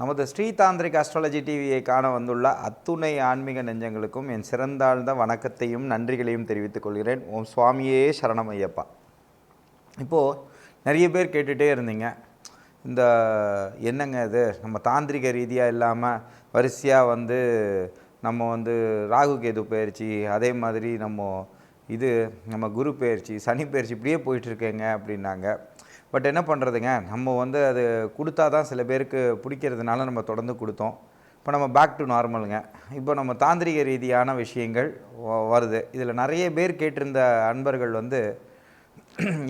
நமது ஸ்ரீதாந்திரிக் அஸ்ட்ராலஜி டிவியை காண வந்துள்ள அத்துணை ஆன்மீக நெஞ்சங்களுக்கும் என் சிறந்தாழ்ந்த வணக்கத்தையும் நன்றிகளையும் தெரிவித்துக் கொள்கிறேன். ஓம் சுவாமியே சரணம் ஐயப்பா இப்போது நிறைய பேர் கேட்டுகிட்டே இருந்தீங்க. இந்த என்னங்க இது? நம்ம தாந்திரிக ரீதியாக இல்லாமல் வரிசையாக வந்து நம்ம வந்து ராகு கேது பயிற்சி அதே மாதிரி நம்ம இது நம்ம குரு பயிற்சி சனி பயிற்சி இப்படியே போயிட்டுருக்கேங்க அப்படின்னாங்க. பட் என்ன பண்ணுறதுங்க நம்ம வந்து அது கொடுத்தா தான் சில பேருக்கு பிடிக்கிறதுனால நம்ம தொடர்ந்து கொடுத்தோம். இப்போ நம்ம பேக் டு நார்மலுங்க இப்போ நம்ம தாந்திரிக ரீதியான விஷயங்கள் வருது. இதில் நிறைய பேர் கேட்டிருந்த அன்பர்கள் வந்து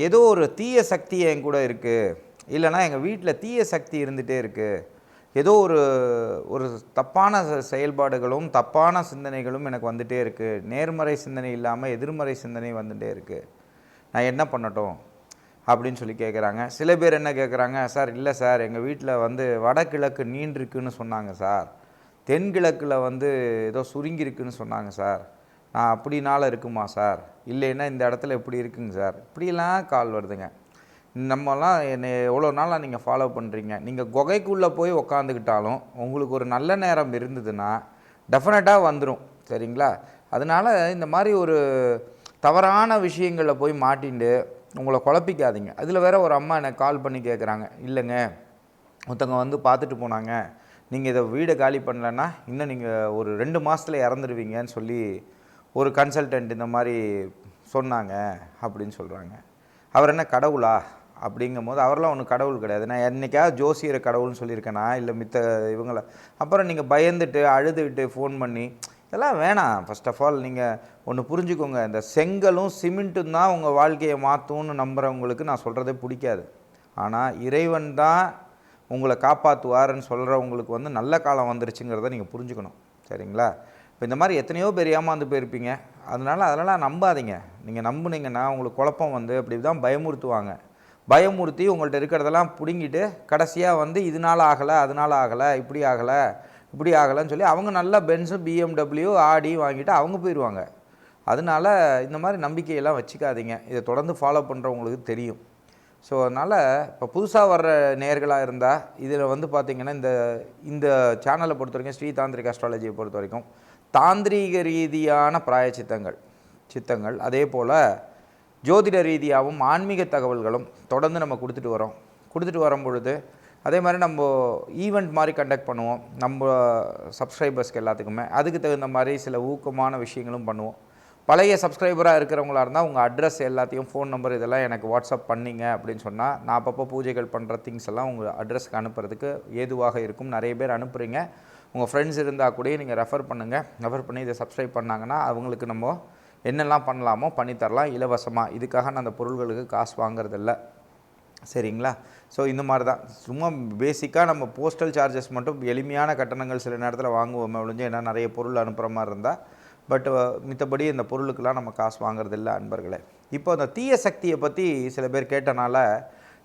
ஏதோ ஒரு தீய சக்தி என் கூட இருக்குது இல்லைன்னா எங்கள் வீட்டில் தீய சக்தி இருந்துகிட்டே இருக்குது ஏதோ ஒரு ஒரு தப்பான செயல்பாடுகளும் தப்பான சிந்தனைகளும் எனக்கு வந்துகிட்டே இருக்குது நேர்மறை சிந்தனை இல்லாமல் எதிர்மறை சிந்தனை வந்துகிட்டே இருக்குது நான் என்ன பண்ணட்டும்? அப்படின்னு சொல்லி கேட்குறாங்க சில பேர் என்ன கேட்குறாங்க சார் இல்லை சார் எங்கள் வீட்டில் வந்து வடகிழக்கு நீண்டிருக்குன்னு சொன்னாங்க சார். தென்கிழக்கில் வந்து ஏதோ சுருங்கியிருக்குன்னு சொன்னாங்க சார். நான் அப்படினால இருக்குமா சார்? இல்லைன்னா இந்த இடத்துல இப்படி இருக்குங்க சார். இப்படிலாம் கால் வருதுங்க. நம்மலாம் என்னை எவ்வளோ நாளாக நீங்கள் ஃபாலோ பண்ணுறீங்க நீங்கள் குகைக்குள்ளே போய் உக்காந்துக்கிட்டாலும் உங்களுக்கு ஒரு நல்ல நேரம் இருந்ததுன்னா டெஃபினட்டாக வந்துடும் சரிங்களா? அதனால் இந்த மாதிரி ஒரு தவறான விஷயங்களில் போய் மாட்டிண்டு உங்களை குழப்பிக்காதீங்க. அதில் வேற ஒரு அம்மா எனக்கு கால் பண்ணி கேட்குறாங்க இல்லைங்க ஒருத்தவங்க வந்து பார்த்துட்டு போனாங்க. நீங்கள் இதை வீடை காலி பண்ணலன்னா இன்னும் நீங்கள் ஒரு ரெண்டு மாதத்தில் இறந்துடுவீங்கன்னு சொல்லி ஒரு கன்சல்டன்ட் இந்த மாதிரி சொன்னாங்க அப்படின்னு சொல்கிறாங்க அவர் என்ன கடவுளா? அப்படிங்கும்போது அவரெல்லாம் ஒன்றும் கடவுள் கிடையாது. நான் என்றைக்காவது ஜோசியரை கடவுள்னு சொல்லியிருக்கேனா? இல்லை மித்த இவங்கள. அப்புறம் நீங்கள் பயந்துட்டு அழுதுகிட்டு ஃபோன் பண்ணி இதெல்லாம் வேணாம். ஃபஸ்ட் ஆஃப் ஆல் நீங்கள் ஒன்று புரிஞ்சுக்கோங்க. இந்த செங்கலும் சிமெண்ட்டும் தான் உங்கள் வாழ்க்கையை மாற்றும்னு நம்புகிறவங்களுக்கு நான் சொல்கிறதே பிடிக்காது. ஆனால் இறைவன் தான் உங்களை காப்பாற்றுவாருன்னு சொல்கிறவங்களுக்கு வந்து நல்ல காலம் வந்துருச்சுங்கிறத நீங்கள் புரிஞ்சுக்கணும். சரிங்களா? இப்போ இந்த மாதிரி எத்தனையோ பேர் ஏமாந்து போயிருப்பீங்க. அதனால் அதெல்லாம் நம்பாதீங்க. நீங்கள் நம்புனீங்கன்னா உங்களுக்கு குழப்பம் வந்து அப்படி தான் பயமுறுத்துவாங்க. பயமுறுத்தி உங்கள்கிட்ட இருக்கிறதெல்லாம் பிடுங்கிட்டு கடைசியாக வந்து இதனால ஆகலை அதனால ஆகலை இப்படி ஆகலை இப்படி ஆகலைன்னு சொல்லி அவங்க நல்லா பென்ஸும் பிஎம்டபிள்யூ ஆடி வாங்கிட்டு அவங்க போயிடுவாங்க அதனால இந்த மாதிரி நம்பிக்கையெல்லாம் வச்சுக்காதீங்க. இதை தொடர்ந்து ஃபாலோ பண்ணுறவங்களுக்கு தெரியும். ஸோ அதனால் இப்போ புதுசாக வர்ற நேர்களாக இருந்தால் இதில் வந்து பார்த்திங்கன்னா இந்த இந்த சேனலை பொறுத்த வரைக்கும் ஸ்ரீ தாந்திரிக் அஸ்ட்ராலஜியை பொறுத்த வரைக்கும் தாந்திரீக ரீதியான பிராய சித்தங்கள் சித்தங்கள் அதே போல் ஜோதிட ரீதியாகவும் ஆன்மீக தகவல்களும் தொடர்ந்து நம்ம கொடுத்துட்டு வரோம். கொடுத்துட்டு வரும் பொழுது அதே மாதிரி நம்ம ஈவெண்ட் மாதிரி கண்டக்ட் பண்ணுவோம். நம்ம சப்ஸ்கிரைபர்ஸ்க்கு எல்லாத்துக்குமே. அதுக்கு தகுந்த மாதிரி சில ஊக்கமான விஷயங்களும் பண்ணுவோம். பழைய சப்ஸ்கிரைபராக இருக்கிறவங்களா இருந்தால் உங்கள் அட்ரஸ் எல்லாத்தையும் ஃபோன் நம்பர் இதெல்லாம் எனக்கு வாட்ஸ்அப் பண்ணிங்க அப்படின்னு சொன்னால் நான் அப்பப்போ பூஜைகள் பண்ணுற திங்ஸ் எல்லாம் உங்கள் அட்ரஸ்க்கு அனுப்புறதுக்கு ஏதுவாக இருக்கும். நிறைய பேர் அனுப்புகிறீங்க உங்கள் ஃப்ரெண்ட்ஸ் இருந்தால் கூட நீங்கள் ரெஃபர் பண்ணுங்கள் ரெஃபர் பண்ணி இதை சப்ஸ்கிரைப் பண்ணாங்கன்னா அவங்களுக்கு நம்ம என்னெல்லாம் பண்ணலாமோ பண்ணித்தரலாம். இலவசமாக இதுக்காக நான் அந்த பொருள்களுக்கு காசு வாங்குறதில்ல. சரிங்களா? ஸோ இந்த மாதிரி தான் சும்மா பேசிக்காக நம்ம போஸ்டல் சார்ஜஸ் மட்டும் எளிமையான கட்டணங்கள் சில நேரத்தில் வாங்குவோமே ஒழிஞ்சு ஏன்னா நிறைய பொருள் அனுப்புகிற மாதிரி இருந்தால் பட் மித்தபடி இந்த பொருளுக்கெல்லாம் நம்ம காசு வாங்குறதில்ல அன்பர்களே. இப்போ அந்த தீய சக்தியை பற்றி சில பேர் கேட்டனால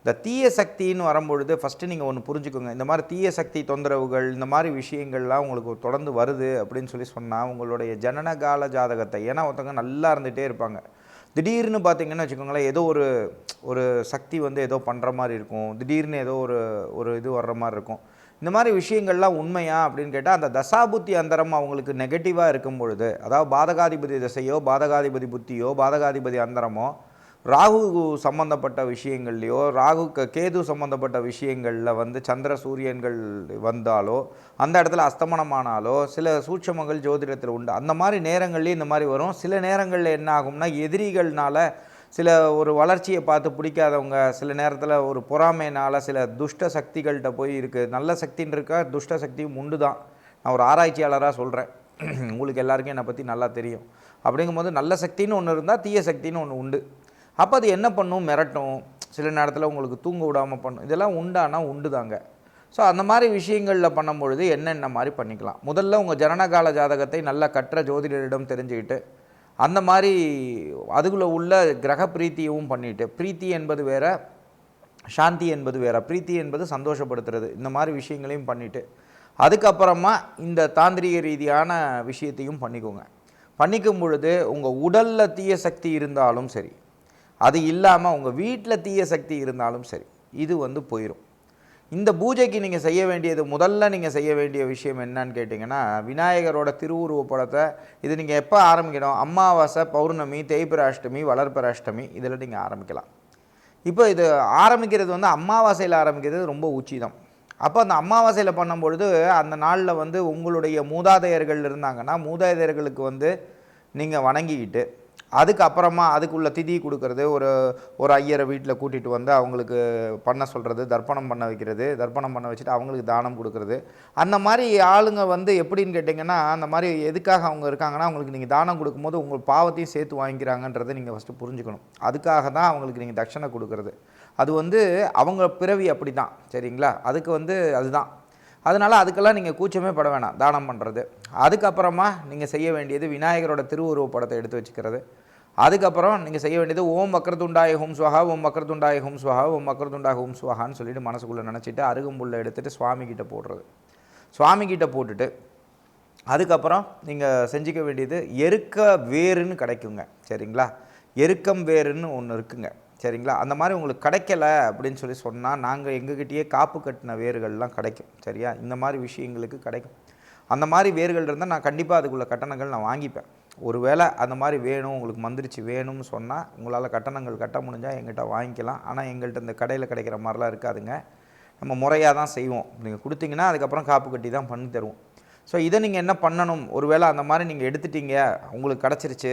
இந்த தீய சக்தின்னு வரும்பொழுது ஃபஸ்ட்டு நீங்கள் ஒன்று புரிஞ்சுக்கோங்க. இந்த மாதிரி தீய சக்தி தொந்தரவுகள் இந்த மாதிரி விஷயங்கள்லாம் உங்களுக்கு தொடர்ந்து வருது அப்படின்னு சொல்லி சொன்னால் உங்களுடைய ஜனனகால ஜாதகத்தை ஏன்னா ஒருத்தவங்க நல்லா இருந்துகிட்டே இருப்பாங்க. திடீர்னு பார்த்தீங்கன்னு வச்சுக்கோங்களேன் ஏதோ ஒரு ஒரு சக்தி வந்து ஏதோ பண்ணுற மாதிரி இருக்கும். திடீர்னு ஏதோ ஒரு ஒரு இது வர்ற மாதிரி இருக்கும். இந்த மாதிரி விஷயங்கள்லாம் உண்மையா அப்படின்னு கேட்டால் அந்த தசாபுத்தி அந்தரம் அவங்களுக்கு நெகட்டிவாக இருக்கும் பொழுது அதாவது பாதகாதிபதி திசையோ பாதகாதிபதி புத்தியோ பாதகாதிபதி அந்தரமோ ராகு சம்பந்தப்பட்ட விஷயங்கள்லையோ ராகு கேது சம்பந்தப்பட்ட விஷயங்களில் வந்து சந்திர சூரியன்கள் வந்தாலோ அந்த இடத்துல அஸ்தமனமானாலோ சில சூட்சமங்கள் ஜோதிடத்தில் உண்டு. அந்த மாதிரி நேரங்கள்லேயும் இந்த மாதிரி வரும். சில நேரங்களில் என்ன ஆகும்னா எதிரிகள்னால சில ஒரு வளர்ச்சியை பார்த்து பிடிக்காதவங்க சில நேரத்தில் ஒரு பொறாமையினால் சில துஷ்ட சக்திகள்கிட்ட போய் இருக்குது நல்ல சக்தின்னு இருக்கா? துஷ்ட சக்தியும் உண்டு தான் நான் ஒரு ஆராய்ச்சியாளராக சொல்கிறேன் உங்களுக்கு எல்லாருக்கும் என்னை பற்றி நல்லா தெரியும். அப்படிங்கும்போது நல்ல சக்தின்னு ஒன்று இருந்தால் தீய சக்தின்னு ஒன்று உண்டு. அப்போ அது என்ன பண்ணும்? மிரட்டும். சில நேரத்தில் உங்களுக்கு தூங்க விடாமல் பண்ணும். இதெல்லாம் உண்டானா உண்டு தாங்க ஸோ அந்த மாதிரி விஷயங்களில் பண்ணும்பொழுது என்னென்ன மாதிரி பண்ணிக்கலாம்? முதல்ல உங்கள் ஜனனகால ஜாதகத்தை நல்லா கற்ற ஜோதிடரிடம் தெரிஞ்சுக்கிட்டு அந்த மாதிரி அதுக்குள்ளே உள்ள கிரக பிரீத்தியவும் பண்ணிட்டு பிரீத்தி என்பது வேற சாந்தி என்பது வேற பிரீத்தி என்பது சந்தோஷப்படுத்துறது இந்த மாதிரி விஷயங்களையும் பண்ணிவிட்டு அதுக்கப்புறமா இந்த தாந்திரிக ரீதியான விஷயத்தையும் பண்ணிக்கோங்க. பண்ணிக்கும் பொழுது உங்கள் உடலில் தீய சக்தி இருந்தாலும் சரி அது இல்லாமல் உங்கள் வீட்டில் தீய சக்தி இருந்தாலும் சரி இது வந்து போயிடும் இந்த பூஜைக்கு நீங்கள் செய்ய வேண்டியது முதல்ல நீங்கள் செய்ய வேண்டிய விஷயம் என்னன்னு கேட்டிங்கன்னா விநாயகரோட திருவுருவ படத்தை இது நீங்கள் எப்போ ஆரம்பிக்கணும்? அமாவாசை பௌர்ணமி தேய்பிராஷ்டமி வளர்பிராஷ்டமி இதில் நீங்கள் ஆரம்பிக்கலாம். இப்போ இது ஆரம்பிக்கிறது வந்து அமாவாசையில் ஆரம்பிக்கிறது ரொம்ப உச்சிதம். அப்போ அந்த அமாவாசையில் பண்ணும்பொழுது அந்த நாளில் வந்து உங்களுடைய மூதாதையர்கள் இருந்தாங்கன்னா மூதாதையர்களுக்கு வந்து நீங்கள் வணங்கிக்கிட்டு அதுக்கப்புறமா அதுக்குள்ள திதி கொடுக்கறது ஒரு ஒரு ஐயரை வீட்டில் கூட்டிகிட்டு வந்து அவங்களுக்கு பண்ண சொல்கிறது தர்ப்பணம் பண்ண வைக்கிறது தர்ப்பணம் பண்ண வச்சுட்டு அவங்களுக்கு தானம் கொடுக்கறது. அந்த மாதிரி ஆளுங்க வந்து எப்படின்னு கேட்டிங்கன்னா அந்த மாதிரி எதுக்காக அவங்க இருக்காங்கன்னா அவங்களுக்கு நீங்கள் தானம் கொடுக்கும்போது உங்கள் பாவத்தையும் சேர்த்து வாங்கிக்கிறாங்கன்றதை நீங்கள் ஃபஸ்ட்டு புரிஞ்சுக்கணும். அதுக்காக தான் அவங்களுக்கு நீங்கள் தட்சணை கொடுக்கறது. அது வந்து அவங்க பிறவி அப்படி தான் சரிங்களா? அதுக்கு வந்து அதுதான். அதனால் அதுக்கெல்லாம் நீங்கள் கூச்சமே பட வேணாம் தானம் பண்ணுறது அதுக்கப்புறமா நீங்கள் செய்ய வேண்டியது விநாயகரோட திருவுருவ படத்தை எடுத்து வச்சுக்கிறது. அதுக்கப்புறம் நீங்கள் செய்ய வேண்டியது ஓம் வக்ரதுண்டாய ஹோம் ஸ்வஹா ஓம் வக்ரதுண்டாய ஹோம் ஸ்வஹா ஓம் வக்ரதுண்டாய ஹோம் ஸ்வஹான்னு சொல்லிட்டு மனசுக்குள்ளே நினச்சிட்டு அருகம்புல்லை எடுத்துகிட்டு சுவாமிக்கிட்ட போடுறது. சுவாமிக்கிட்ட போட்டுட்டு அதுக்கப்புறம் நீங்கள் செஞ்சிக்க வேண்டியது எருக்க வேருன்னு கிடைக்குங்க சரிங்களா? எருக்கம் வேருன்னு ஒன்று இருக்குங்க. சரிங்களா? அந்த மாதிரி உங்களுக்கு கிடைக்கல அப்படின்னு சொல்லி சொன்னால் நாங்கள் எங்ககிட்டயே காப்பு கட்டின வேர்கள்லாம் கிடைக்கும் சரியா? இந்த மாதிரி விஷயங்களுக்கு கிடைக்கும். அந்த மாதிரி வேர்கள் இருந்தால் நான் கண்டிப்பாக அதுக்குள்ள கட்டணங்கள் நான் வாங்கிப்பேன். ஒருவேளை அந்த மாதிரி வேணும் உங்களுக்கு மந்திரிச்சு வேணும்னு சொன்னால் உங்களால் கட்டணங்கள் கட்ட முடிஞ்சால் எங்கிட்ட வாங்கிக்கலாம். ஆனால் எங்கள்கிட்ட இந்த கடையில் கிடைக்கிற மாதிரிலாம் இருக்காதுங்க. நம்ம முறையாக தான் செய்வோம். நீங்கள் கொடுத்தீங்கன்னா அதுக்கப்புறம் காப்பு கட்டி தான் பண்ணி தருவோம். ஸோ இதை நீங்கள் என்ன பண்ணணும்? ஒருவேளை அந்த மாதிரி நீங்கள் எடுத்துட்டீங்க உங்களுக்கு கிடச்சிருச்சு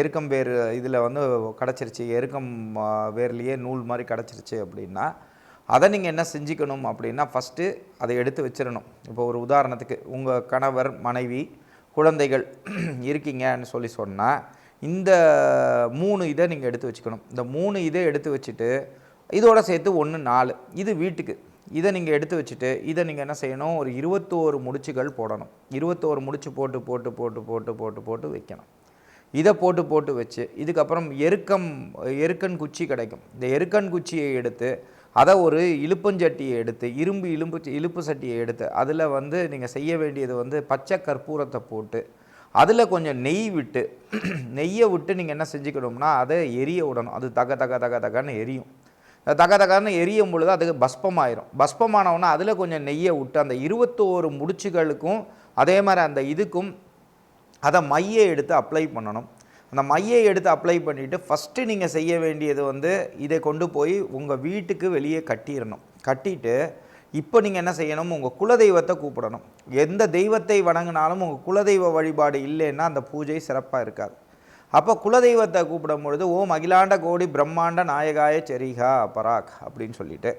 எருக்கம் வேர் இதில் வந்து கிடச்சிருச்சு எருக்கம் வேர்லேயே நூல் மாதிரி கிடச்சிருச்சு அப்படின்னா அதை நீங்கள் என்ன செஞ்சுக்கணும் அப்படின்னா ஃபஸ்ட்டு அதை எடுத்து வச்சிடணும். இப்போ ஒரு உதாரணத்துக்கு உங்கள் கணவர் மனைவி குழந்தைகள் இருக்கீங்கன்னு சொல்லி சொன்னால் இந்த மூணு இதை நீங்கள் எடுத்து வச்சுக்கணும். இந்த மூணு இதை எடுத்து வச்சுட்டு இதோட சேர்த்து ஒன்று நாலு இது வீட்டுக்கு. இதை நீங்கள் எடுத்து வச்சுட்டு இதை நீங்கள் என்ன செய்யணும்? ஒரு இருபத்தோரு முடிச்சுகள் போடணும். இருபத்தோரு முடிச்சு போட்டு போட்டு போட்டு போட்டு போட்டு போட்டு வைக்கணும். இதை போட்டு போட்டு வச்சு இதுக்கப்புறம் எருக்கம் எருக்கன் குச்சி கிடைக்கும். இந்த எருக்கன் குச்சியை எடுத்து அதை ஒரு இழுப்பஞ்சட்டியை எடுத்து இரும்பு இலும்பு இழுப்பு சட்டியை எடுத்து அதில் வந்து நீங்கள் செய்ய வேண்டியது வந்து பச்சை கற்பூரத்தை போட்டு அதில் கொஞ்சம் நெய் விட்டு நெய்யை விட்டு நீங்கள் என்ன செஞ்சுக்கணும்னா அதை எரிய விடணும். அது தக தக தக தகன்னு எரியும். தக தகன்னு எரியும் பொழுது அதுக்கு பஸ்பமாயிரும். பஸ்பமானவுன்னா அதில் கொஞ்சம் நெய்யை விட்டு அந்த இருபத்தோரு முடிச்சுகளுக்கும் அதே மாதிரி அந்த இதுக்கும் அதை மையை எடுத்து அப்ளை பண்ணணும். அந்த மையை எடுத்து அப்ளை பண்ணிவிட்டு ஃபஸ்ட்டு நீங்கள் செய்ய வேண்டியது வந்து இதை கொண்டு போய் உங்கள் வீட்டுக்கு வெளியே கட்டிடணும். கட்டிட்டு இப்போ நீங்கள் என்ன செய்யணும்? உங்கள் குலதெய்வத்தை கூப்பிடணும். எந்த தெய்வத்தை வணங்கினாலும் உங்கள் குலதெய்வ வழிபாடு இல்லைன்னா அந்த பூஜை சிறப்பாக இருக்காது. அப்போ குலதெய்வத்தை கூப்பிடும் பொழுது ஓம் அகிலாண்ட கோடி பிரம்மாண்ட நாயகாய செரிகா பராக் அப்படின்னு சொல்லிட்டு.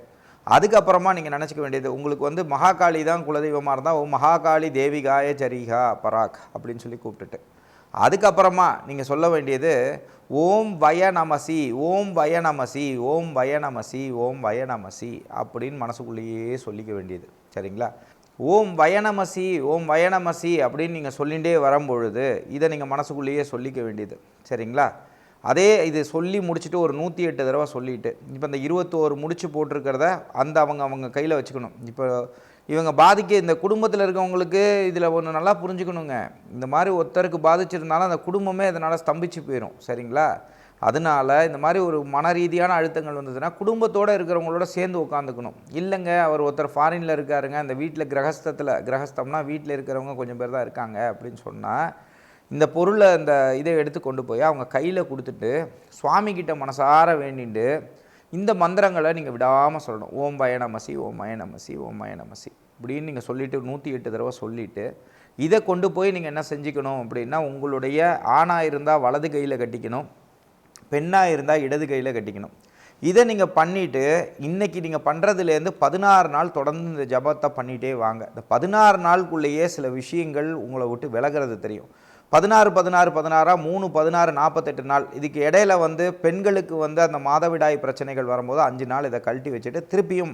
அதுக்கப்புறமா நீங்கள் நினச்சிக்க வேண்டியது உங்களுக்கு வந்து மகாகாளி தான் குலதெய்வமாக இருந்தால் ஓ மகாகாளி தேவிகாய சரிகா பராக் அப்படின்னு சொல்லி கூப்பிட்டுட்டு. அதுக்கப்புறமா நீங்கள் சொல்ல வேண்டியது ஓம் வய நமசி ஓம் வய நமசி ஓம் வய நமசி ஓம் வய நமசி அப்படின்னு மனசுக்குள்ளேயே சொல்லிக்க வேண்டியது. சரிங்களா? ஓம் வயனமசி ஓம் வயனமசி அப்படின்னு நீங்கள் சொல்லிகிட்டே வரும்பொழுது இதை நீங்கள் மனசுக்குள்ளேயே சொல்லிக்க வேண்டியது. சரிங்களா? அதே இது சொல்லி முடிச்சுட்டு ஒரு நூற்றி எட்டு தடவை சொல்லிட்டு இப்போ இந்த இருபத்தோரு முடிச்சு போட்டிருக்கிறத அந்த அவங்க அவங்க கையில் வச்சுக்கணும். இப்போ இவங்க பாதிக்க இந்த குடும்பத்தில் இருக்கவங்களுக்கு இதில் ஒன்று நல்லா புரிஞ்சுக்கணுங்க. இந்த மாதிரி ஒருத்தருக்கு பாதிச்சிருந்தாலும் அந்த குடும்பமே இதனால் ஸ்தம்பிச்சு போயிடும் சரிங்களா? அதனால இந்த மாதிரி ஒரு மன ரீதியான அழுத்தங்கள் வந்ததுன்னா குடும்பத்தோடு இருக்கிறவங்களோட சேர்ந்து உட்காந்துக்கணும். இல்லைங்க அவர் ஒருத்தர் ஃபாரினில் இருக்காருங்க அந்த வீட்டில் கிரகஸ்தத்தில் கிரகஸ்தம்னா வீட்டில் இருக்கிறவங்க கொஞ்சம் பேர் தான் இருக்காங்க அப்படின்னு சொன்னால் இந்த பொருளை இந்த இதை எடுத்து கொண்டு போய் அவங்க கையில் கொடுத்துட்டு சுவாமிக்கிட்ட மனசார வேண்டிட்டு இந்த மந்திரங்களை நீங்கள் விடாமல் சொல்லணும். ஓம் பயணமசி ஓம் மயணமசி ஓம் மயணமசி இப்படின்னு நீங்கள் சொல்லிவிட்டு நூற்றி எட்டு தடவை சொல்லிவிட்டு இதை கொண்டு போய் நீங்கள் என்ன செஞ்சுக்கணும் அப்படின்னா உங்களுடைய ஆணாக இருந்தால் வலது கையில் கட்டிக்கணும். பெண்ணாக இருந்தால் இடது கையில் கட்டிக்கணும். இதை நீங்கள் பண்ணிவிட்டு இன்றைக்கி நீங்கள் பண்ணுறதுலேருந்து பதினாறு நாள் தொடர்ந்து இந்த ஜபத்தை பண்ணிகிட்டே வாங்க. இந்த பதினாறு நாளுக்குள்ளேயே சில விஷயங்கள் உங்களை விட்டு விலகிறது தெரியும். பதினாறு பதினாறு பதினாறாக மூணு பதினாறு நாற்பத்தெட்டு நாள். இதுக்கு இடையில வந்து பெண்களுக்கு வந்து அந்த மாதவிடாய் பிரச்சனைகள் வரும்போது அஞ்சு நாள் இதை கழட்டி வச்சுட்டு திருப்பியும்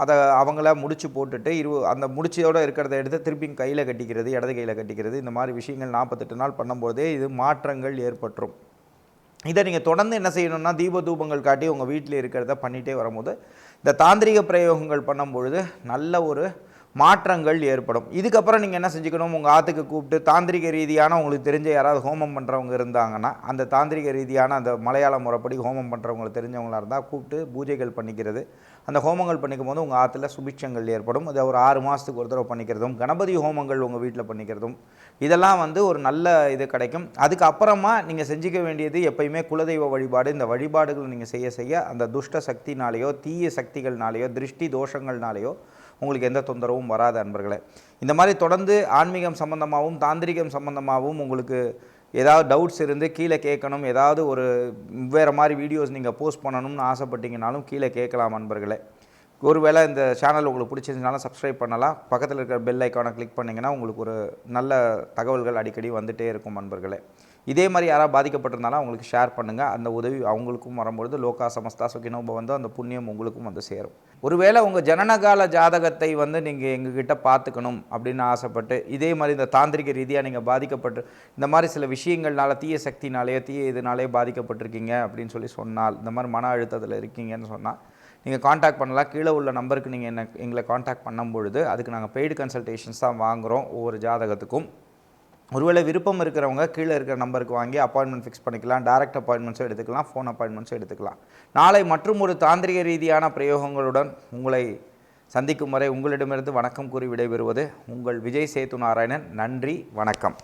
அதை அவங்கள முடிச்சு போட்டுட்டு இரு அந்த முடிச்சோடு இருக்கிறத எடுத்து திருப்பியும் கையில் கட்டிக்கிறது இடது கையில் கட்டிக்கிறது இந்த மாதிரி விஷயங்கள் நாற்பத்தெட்டு நாள் பண்ணும்போதே இது மாற்றங்கள் ஏற்பட்டுரும். இதை நீங்கள் தொடர்ந்து என்ன செய்யணும்னா தீப தூபங்கள் காட்டி உங்கள் வீட்டில் இருக்கிறத பண்ணிகிட்டே வரும்போது இந்த தாந்திரிக பிரயோகங்கள் பண்ணும்பொழுது நல்ல ஒரு மாற்றங்கள் ஏற்படும். இதுக்கப்புறம் நீங்கள் என்ன செஞ்சுக்கணும்? உங்கள் ஆற்றுக்கு கூப்பிட்டு தாந்திரிக ரீதியான உங்களுக்கு தெரிஞ்ச யாராவது ஹோமம் பண்ணுறவங்க இருந்தாங்கன்னா அந்த தாந்திரிக ரீதியான அந்த மலையாள முறைப்படி ஹோமம் பண்ணுறவங்களுக்கு தெரிஞ்சவங்களாக இருந்தால் கூப்பிட்டு பூஜைகள் பண்ணிக்கிறது. அந்த ஹோமங்கள் பண்ணிக்கும் போது உங்கள் ஆற்றுல சுபிட்சங்கள் ஏற்படும். அதை ஒரு ஆறு மாதத்துக்கு ஒரு தடவை பண்ணிக்கிறதும் கணபதி ஹோமங்கள் உங்கள் வீட்டில் பண்ணிக்கிறதும் இதெல்லாம் வந்து ஒரு நல்ல இது கிடைக்கும். அதுக்கப்புறமா நீங்கள் செஞ்சுக்க வேண்டியது எப்பயுமே குலதெய்வ வழிபாடு. இந்த வழிபாடுகள் நீங்கள் செய்ய செய்ய அந்த துஷ்ட சக்தினாலேயோ தீய சக்திகள்னாலேயோ திருஷ்டி தோஷங்கள்னாலேயோ உங்களுக்கு எந்த தொந்தரவும் வராது அன்பர்களே. இந்த மாதிரி தொடர்ந்து ஆன்மீகம் சம்பந்தமாகவும் தாந்திரிகம் சம்பந்தமாகவும் உங்களுக்கு ஏதாவது டவுட்ஸ் இருந்து கீழே கேட்கணும் ஏதாவது ஒரு வேறு மாதிரி வீடியோஸ் நீங்கள் போஸ்ட் பண்ணணும்னு ஆசைப்பட்டீங்கனாலும் கீழே கேட்கலாம் அன்பர்களே. ஒருவேளை இந்த சேனல் உங்களுக்கு பிடிச்சிருந்தாலும் சப்ஸ்கிரைப் பண்ணலாம். பக்கத்தில் இருக்கிற பெல் ஐக்கானை கிளிக் பண்ணிங்கன்னா உங்களுக்கு ஒரு நல்ல தகவல்கள் அடிக்கடி வந்துகிட்டே இருக்கும் அன்பர்களே. இதே மாதிரி யாராவது பாதிக்கப்பட்டிருந்தாலும் அவங்களுக்கு ஷேர் பண்ணுங்கள் அந்த உதவி அவங்களுக்கும் வரும்பொழுது லோகா சமஸ்தா சுகினோப வந்து அந்த புண்ணியம் உங்களுக்கும் வந்து சேரும். ஒருவேளை உங்கள் ஜனனகால ஜாதகத்தை வந்து நீங்கள் எங்ககிட்ட பார்த்துக்கணும் அப்படின்னு ஆசைப்பட்டு இதே மாதிரி இந்த தாந்திரிக ரீதியாக நீங்கள் பாதிக்கப்பட்டு இந்த மாதிரி சில விஷயங்கள்னால தீய சக்தினாலேயோ தீய இதனாலேயோ பாதிக்கப்பட்டிருக்கீங்க அப்படின்னு சொல்லி சொன்னால் இந்த மாதிரி மன அழுத்தத்தில் இருக்கீங்கன்னு சொன்னால் நீங்கள் காண்டாக்ட் பண்ணலாம். கீழே உள்ள நம்பருக்கு நீங்கள் என்ன எங்களை காண்டாக்ட் பண்ணும் பொழுது அதுக்கு நாங்கள் பெய்டு கன்சல்டேஷன்ஸ் தான் வாங்குகிறோம் ஒவ்வொரு ஜாதகத்துக்கும். ஒருவேளை விருப்பம் இருக்கிறவங்க கீழே இருக்கிற நம்பருக்கு வாங்கி அப்பாயின்மெண்ட் ஃபிக்ஸ் பண்ணிக்கலாம் டைரக்ட் அப்பாயின்மெண்ட்ஸும் எடுத்துக்கலாம் ஃபோன் அப்பாயின்மெண்ட்ஸும் எடுத்துக்கலாம். நாளை மற்றும் ஒரு தாந்திரிக ரீதியான பிரயோகங்களுடன் உங்களை சந்திக்கும் வரை உங்களிடமிருந்து வணக்கம் கூறி விடைபெறுவது உங்கள் விஜய் சேத்து நாராயணன் நன்றி வணக்கம்.